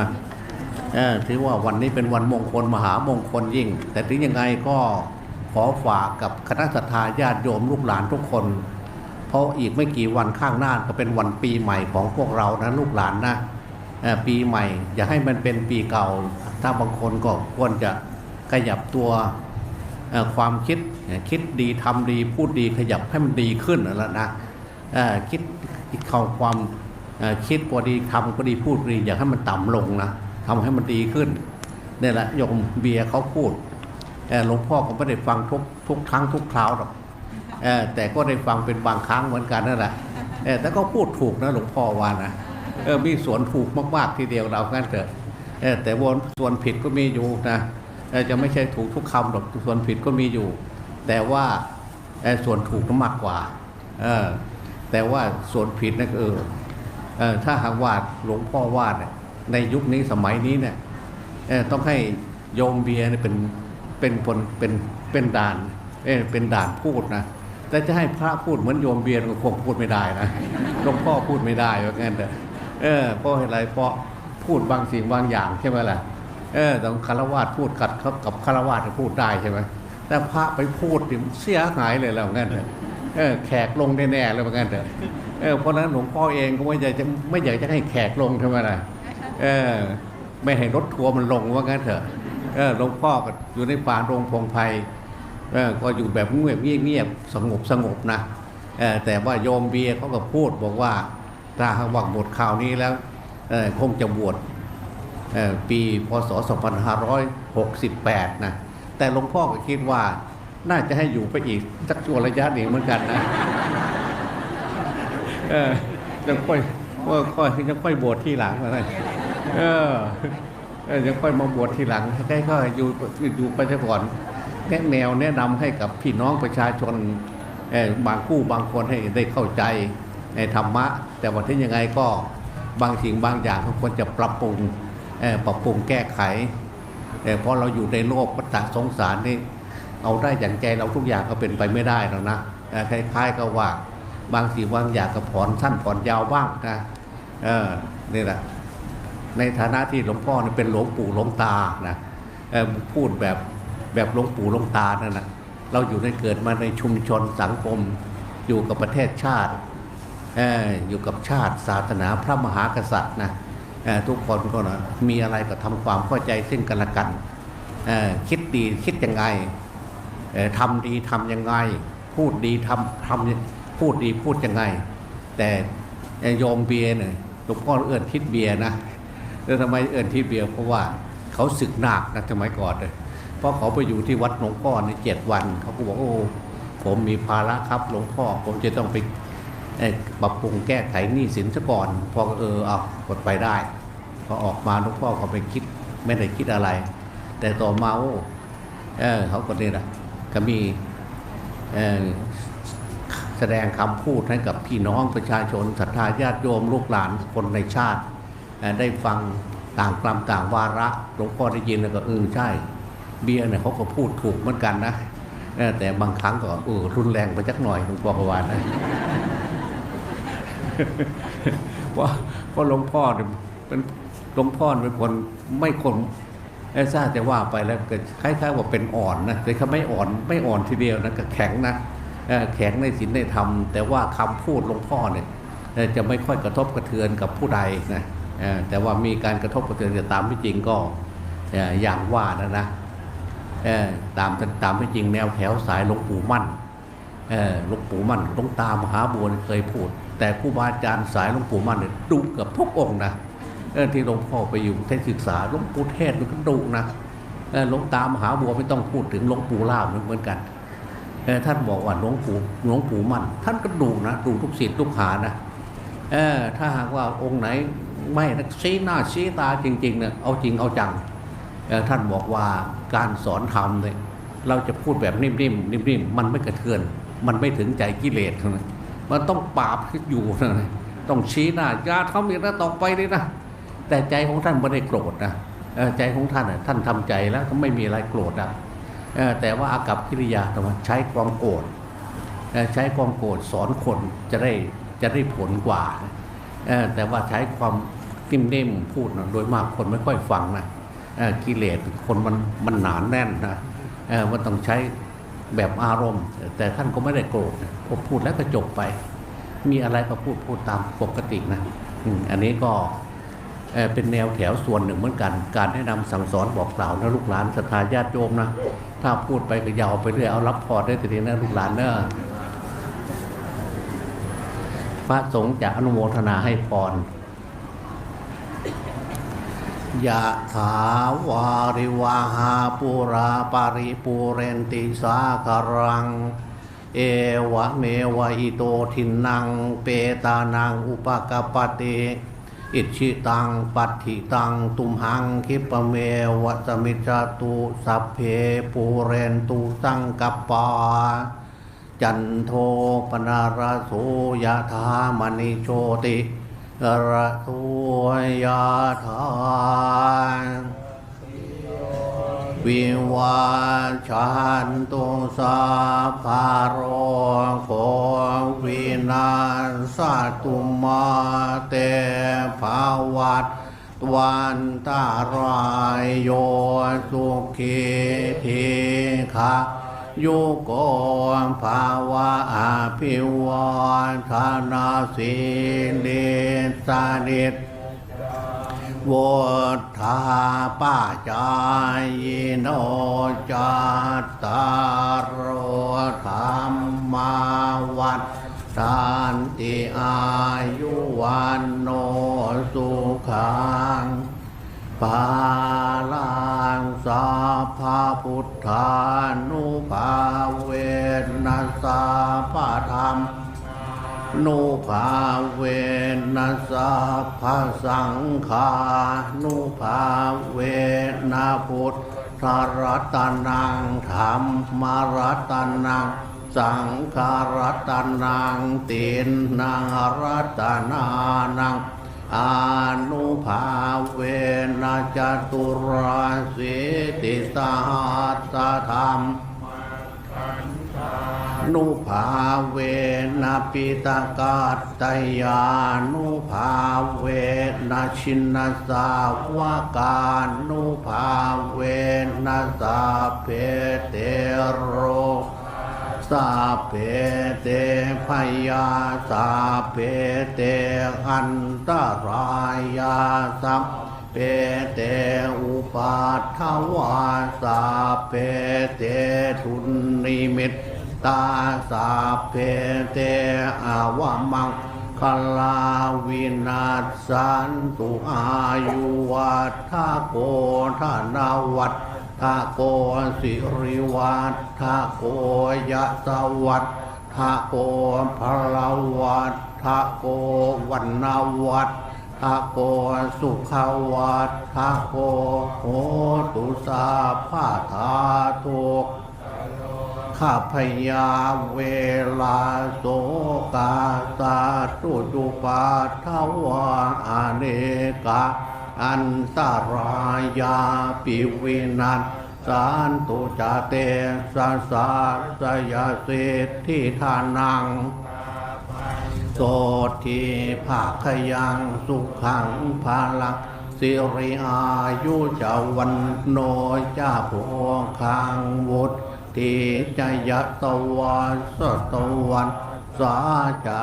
นะถือว่าวันนี้เป็นวันมงคลมหามงคลยิ่ง แต่ถึงยังไงก็ขอฝากกับคณะสัตยาญาติโยมลูกหลานทุกคน เพราะอีกไม่กี่วันข้างหน้าก็เป็นวันปีใหม่ของพวกเรานะลูกหลานนะปีใหม่ อย่าให้มันเป็นปีเก่า ถ้าบางคนก็ควรจะขยับตัวความคิดคิดดีทำดีพูดดีขยับให้มันดีขึ้นแหละนะคิดเข้าความ คิดก็ดีทำก็ดีพูดก็ดีอย่าให้มันต่ำลงนะทำให้มันดีขึ้นนี่แหละโยมเบียร์เขาพูดเอ่หลวงพ่อก็ไม่ได้ฟังทุกทุกครั้งทุกคราวหรอกแต่ก็ได้ฟังเป็นบางครั้งเหมือนกันนั่นแหละแต่ก็พูดถูกนะหลวงพ่อว่านะออมีส่วนถูกมากๆทีเดียวเรางั้นเถอะแต่วนส่วนผิดก็มีอยู่นะจะไม่ใช่ถูกทุกคำหรอกส่วนผิดก็มีอยู่ แต่ว่าส่วนถูกมากกว่าออแต่ว่าส่วนผิดนั่นเออ ถ้าหากว่าหลวงพ่อวาเนี่ยในยุคนี้สมัยนี้เนี่ยต้องให้โยมเบียร์เป็นเป็นคนเป็นเป็นด่านเอเป็นด่านพูดนะแต่จะให้พระพูดเหมือนโยมเบียร์ก็คงพูดไม่ได้นะหลวงพ่อพูดไม่ได้ว่างั้นเถอะเออเพราะอะไรเพราะพูดบางสิ่งบางอย่างใช่ไหมล่ะเออต้องคารวะพูดกัดเขากับคารวะจะพูดได้ใช่ไหมแต่พระไปพูดเสียหายเลยแล้วงั้นเถอะ เออแขกลงแน่ๆเลยว่างั้นเถอะเออเพราะนั้นหลวงพ่อเองก็ไม่อยากจะไม่อยากจะให้แขกลงใช่ไหมล่ะเออ ไม่ให้รถทัวร์มันลงว่างั้นเถอะเออหลวงพ่อก็อยู่ในป่าโรงพงไพรเออก็อยู่แบบเงียบเงียบๆสงบสงบนะเออแต่ว่าโยมเบียร์เขาก็พูดบอกว่าถ้าหากว่าหมดข่าวนี้แล้วเออคงจะบวชเออปีพศ 2568 นะ แต่หลวงพ่อก็คิดว่า น่าจะให้อยู่ไปอีกสักช่วระยะหนึ่งเหมือนกันนะเออยังค่อยว่าค่อยยังค่อยบวชที่หลังอะไรเออยังค่อยมาบวชทีหลังให้ค่อยๆอยู่อยู่ไปซะก่อนแนะแนวแนะนำให้กับพี่น้องประชาชนเออบางคู่บางคนให้ได้เข้าใจในธรรมะ แต่ว่าที่ยังไงก็บางสิ่งบางอย่างทุกควรจะปรับปรุงปรับปรุงแก้ไขเอ่เพราะเราอยู่ในโลกวัฏสงสารนี่ เอาได้อย่างใจเราทุกอย่างก็เป็นไปไม่ได้หรอกนะคล้ายๆกับว่าบางสิ่งบางอย่างก็ผ่อนสั้นผ่อนยาวบ้างนะเออนี่แหละในฐานะที่หลวงพ่อเป็นหลวงปู่หลวงตานะพูดแบบแบบหลวงปู่หลวงตานั่นนะเราอยู่ในเกิดมาในชุมชนสังคม อยู่กับประเทศชาติออยู่กับชาติศาสนาพระมหากษัตริย์นะทุกคนก็นะมีอะไรก็ทำความเข้าใจซึ่งกันและกันคิดดีคิดยังไง ทำดีทำยังไง พูดดีทำทำพูดดีพูดยังไง แต่โยมเบียร์เนี่ยหลวงพ่อเอื้อนทิศเบียร์นะแล้วทำไมเอิญที่เบียร์เพราะว่าเขาศึกหนักนะสมัยก่อนเลยเพราะเขาไปอยู่ที่วัดหลวงพ่อในเจ็ดวัน เขาก็บอกโอ้ผมมีภาระครับหลวงพ่อผมจะต้องไปปรับปรุงแก้ไขหนี้สินซะก่อนพอก็เออเอากดไปได้พอออกมาหลวงพ่อเขาไปคิดไม่ได้คิดอะไร แต่ต่อมาโอ้เออเขาก็เนี่ยนะ ก็มีแสดงคำพูดให้กับพี่น้องประชาชนศรัทธาญาติโยมลูกหลานคนในชาติ ได้ฟังต่างกลัมต่างวาระหลวงพ่อได้ยินแล้วก็เออใช่ เบียร์เนี่ยเขาก็พูดถูกเหมือนกันนะแต่บางครั้งก็เออรุนแรงไปจักหน่อยหลวงพ่อกวานะเพราะเพราะหลวงพ่อเนี่ยเป็นหลวงพ่อเป็นคนไม่คน ทราบแต่ว่าไปแล้วก็คล้ายๆว่าเป็นอ่อนนะแต่เขาไม่อ่อนไม่อ่อนทีเดียวนะก็แข็งนะแข็งในศีลในธรรม แต่ว่าคำพูดหลวงพ่อเนี่ยจะไม่ค่อยกระทบกระเทือนกับผู้ใดนะแต่ว่ามีการกระทบกระเทือนแต่ตามที่จริงก็อย่างว่านะนะตามตามที่จริงแนวแถวสายหลวงปู่มั่นหลวงปู่มั่นหลวงตามหาบัวเคยพูด แต่ครูบาอาจารย์สายหลวงปู่มั่นเนี่ยดุเกือบทุกองนะ ที่หลวงพ่อไปอยู่ได้ศึกษาหลวงปู่เทศมันก็ดุนะหลวงตามหาบัวไม่ต้องพูดถึงหลวงปู่ล่าเหมือนกันอท่านบอกว่าหลวงปู่หลวงปู่มั่น ท่านก็ดุนะดุทุกศิษย์ทุกหานะเอถ้าหากว่าองค์ไหนไม่นะชี้หน้าชี้ตาจริงๆเนี่ยเอาจริงเอาจังท่านบอกว่าการสอนธรรมเนี่ยเราจะพูดแบบนิ่มๆนิ่มๆมันไม่กระเทือน มันไม่ถึงใจกิเลสนะมันต้องปราบอยู่นะต้องชี้หน้าอย่าทำอย่างนั้นต่อไปเลยนะ แต่ใจของท่านไม่ได้โกรธนะใจของท่านท่านทำใจแล้วก็ไม่มีอะไรโกรธนะเอ่อแต่ว่าอากับกิริยาแต่ว่าใช้ความโกรธใช้ความโกรธสอนคนจะได้จะได้ผลกว่า แต่ว่าใช้ความนิ่มๆพูดนะโดยมากคนไม่ค่อยฟังนะกิเลสคนมันมันหนานแน่นนะมันต้องใช้แบบอารมณ์ แต่ท่านก็ไม่ได้โกรธนะพอพูดแล้วก็จบไป มีอะไรก็พูดพูดตามปกตินะอันนี้ก็ เป็นแนวแถวส่วนหนึ่งเหมือนกัน การแนะนำสั่งสอนบอกกล่าวนะลูกหลานศรัทธาญาติโยมนะ ถ้าพูดไปก็ยาวไปเรื่อยเอารับพรได้ทีนี้นะลูกหลานเนอะพระสงฆ์จะอนุโมทนาให้พรยะถาวาริวาหาปุราปาริปูเรนติสาคารัง เอวะเมวะอิโตทินัง เปตานังอุปกปปติ อิชิตังปัตถิตังตุมหังคิปเมวะสมิจตุสัพเพปูเรนตุสังกปปาจันโทปนาราโสยะธามณิโชติระโสยะธาวิวาชันตุสาภารโค สตุมาเตภาวัตวันตารายโยสุขีทีขายุโกภาวะอาภิวาทนาสิลิสานิตวธาป้าจายโนจัตตารธรรมาวัฏ ทานติอายุวันโนสุขังปาลังสาภาพุทธานุภาเวนัสาภาธรรมนุภาเวนัสาภาสังฆานุภาเวนะพุทธรัตนังธรรมมารัตนัง สังฆรัตนังตินนางรัตนานังอนุภาเวนะจตุราสิติสหัสธรรมนุภาเวนะปิตกาตยานุภาเวนะชินนสาวกานุภาเวนะสาเพเตโร สาเพเตพยาสาเพเตอันตรายาสัพเพเตอุปาทวาสาเพเตทุนนิมิตตาสาเพเตอาวมังคลาวินาสันตุอายุวัฏโกธนาวัฏ ทาโกสิริวัตทาโกยะสวัตทาโกพลาวัตทาโกวันนาวัตทาโกสุขวัตทาโกโหตุสาภาธาทุกข้าพยาเวลาโสกาสาตุจุปาทวาอเนกา อันตรายาปิวินัสสานตุจาเตสาสาสยาเสทิทานังโสทีภาคยังสุขังภาลักสิริอายุจาวันโนจาโพคังวุติจยะตวันสตวันสาจะ